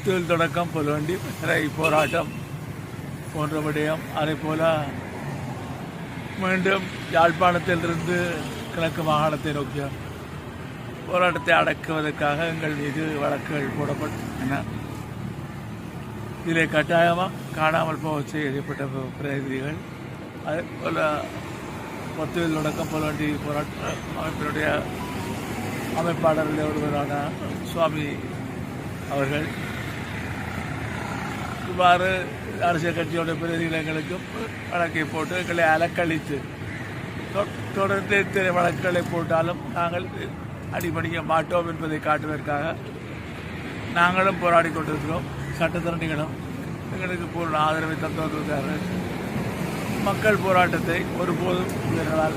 பொத்துவில் தொடக்கம் புலவண்டி சிறை போராட்டம் போன்ற விடயம் அதே போல மீண்டும் யாழ்ப்பாணத்திலிருந்து கிழக்கு மாகாணத்தை நோக்கிய போராட்டத்தை அடக்குவதற்காக எங்கள் மீது வழக்குகள் போடப்பட்டன இதிலே கட்டாயமாக காணாமல் போக செய்யப்பட்ட பிரதிநிதிகள் அதே போல பொத்துவில் தொடக்கம் புலவண்டி போராட்ட அமைப்பினுடைய அமைப்பாளர்கள் ஒருவரான சுவாமி அவர்கள் இவ்வாறு அரசியல் கட்சியோட பிரதிநிதிகளுக்கும் வழக்கை போட்டு எங்களை அலக்களித்து தொ- தொடர்ந்து இத்தனை வழக்குகளை போட்டாலும் நாங்கள் அடிபணிய மாட்டோம் என்பதை காட்டுவதற்காக நாங்களும் போராடி கொண்டிருக்கிறோம். சட்டத்தரணிகளும் எங்களுக்கு பூர்ண ஆதரவை தந்து வந்திருக்கிறார்கள் மக்கள் போராட்டத்தை ஒருபோதும் இவர்களால்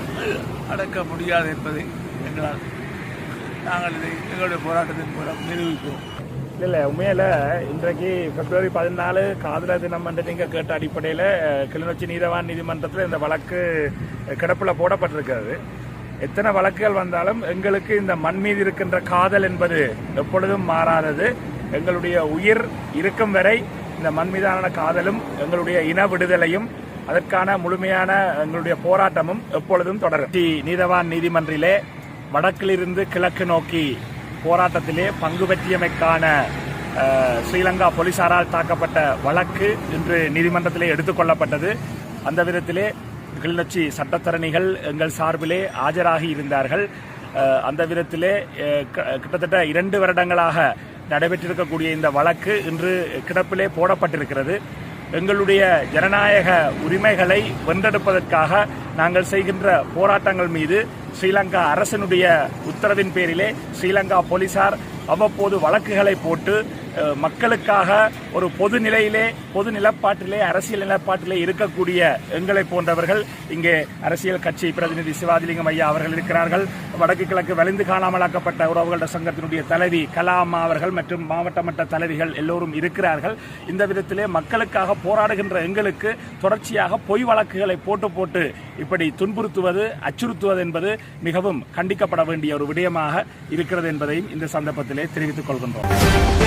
அடக்க முடியாது என்பதை எங்களால் நாங்கள் இதை எங்களுடைய போராட்டத்தின் மூலம் நிரூபிப்போம். இல்ல இல்ல உண்மையில இன்றைக்கு பிப்ரவரி பதினாலு காதலர் தினம் என்று நீங்கள் கேட்ட அடிப்படையில கிளிநொச்சி நீதவான் நீதிமன்றத்தில் இந்த வழக்கு கிடப்பில் போடப்பட்டிருக்கிறது. எத்தனை வழக்குகள் வந்தாலும் எங்களுக்கு இந்த மண் மீது இருக்கின்ற காதல் என்பது எப்பொழுதும் மாறாதது. எங்களுடைய உயிர் இருக்கும் வரை இந்த மண் மீதான காதலும் எங்களுடைய இன விடுதலையும் அதற்கான முழுமையான எங்களுடைய போராட்டமும் எப்பொழுதும் தொடரும். நீதவான் நீதிமன்றிலே வடக்கிலிருந்து கிழக்கு நோக்கி போராட்டத்திலே பங்கு பற்றியமைக்கான ஸ்ரீலங்கா போலீசாரால் தாக்கப்பட்ட வழக்கு இன்று நீதிமன்றத்திலே எடுத்துக்கொள்ளப்பட்டது அந்த விதத்திலே கிளிநொச்சி சட்டத்தரணிகள் எங்கள் சார்பிலே ஆஜராகி இருந்தார்கள். அந்த விதத்திலே க- கிட்டத்தட்ட இரண்டு வருடங்களாக நடைபெற்றிருக்கக்கூடிய இந்த வழக்கு இன்று கிடப்பிலே போடப்பட்டிருக்கிறது. எங்களுடைய ஜனநாயக உரிமைகளை வென்றெடுப்பதற்காக நாங்கள் செய்கின்ற போராட்டங்கள் மீது ஸ்ரீலங்கா அரசினுடைய உத்தரவின் பேரிலே ஸ்ரீலங்கா போலீசார் அவ்வப்போது வழக்குகளை போட்டு மக்களுக்காக ஒரு பொது நிலையிலே பொது நிலப்பாட்டிலே அரசியல் நிலப்பாட்டிலே இருக்கக்கூடிய எங்களை போன்றவர்கள் இங்கே அரசியல் கட்சி பிரதிநிதி சிவாஜிலிங்கம் ஐயா அவர்கள் இருக்கிறார்கள். வடக்கு கிழக்கு வலிந்து காணாமலாக்கப்பட்ட உறவுகள சங்கத்தினுடைய தலைவி கலாமா அவர்கள் மற்றும் மாவட்ட மட்ட தலைவிகள் எல்லோரும் இருக்கிறார்கள். இந்த விதத்திலே மக்களுக்காக போராடுகின்ற எங்களுக்கு தொடர்ச்சியாக பொய் வழக்குகளை போட்டு போட்டு இப்படி துன்புறுத்துவது அச்சுறுத்துவது என்பது மிகவும் கண்டிக்கப்பட வேண்டிய ஒரு விடயமாக இருக்கிறது என்பதையும் இந்த சந்தர்ப்பத்திலே தெரிவித்துக் கொள்கின்றோம்.